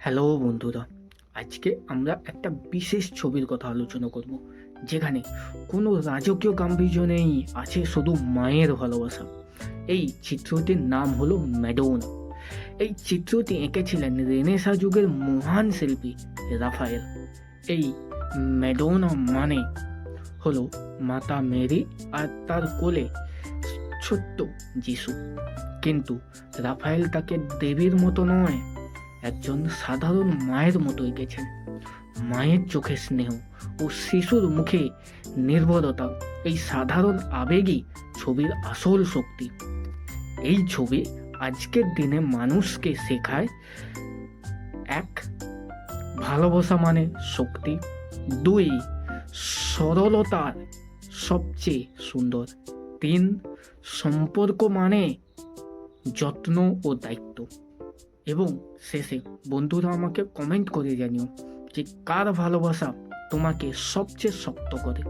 Hello বন্ধুরা, আজকে আমরা একটা বিশেষ ছবির কথা আলোচনা করব, যেখানে কোনো রাজকীয় গাম্ভীর্য নেই, আছে শুধু মায়ের ভালোবাসা। এই চিত্রটির নাম হলো ম্যাডোন এই চিত্রটি এঁকেছিলেন রেনেসা যুগের মহান শিল্পী রাফায়েল। এই ম্যাডোনা মানে হলো মাতা মেরি আর তার কোলে ছোট্ট যিশু। কিন্তু রাফায়েল তাকে দেবীর মতো নয় একজন সাধারণ মায়ের মতো এঁকেছেন মায়ের চোখে স্নেহ ও শিশুর মুখে নির্ভরতা এই সাধারণ আবেগই ছবির আসল শক্তি। এই ছবি আজকের দিনে মানুষকে শেখায় এক, ভালোবাসা মানে শক্তি। দুই, সরলতার সবচেয়ে সুন্দর। তিন, সম্পর্ক মানে যত্ন ও দায়িত্ব। এবং শেষে বন্ধুরা আমাকে কমেন্ট করে জানিও যে কার ভালোবাসা তোমাকে সবচেয়ে শক্ত করে।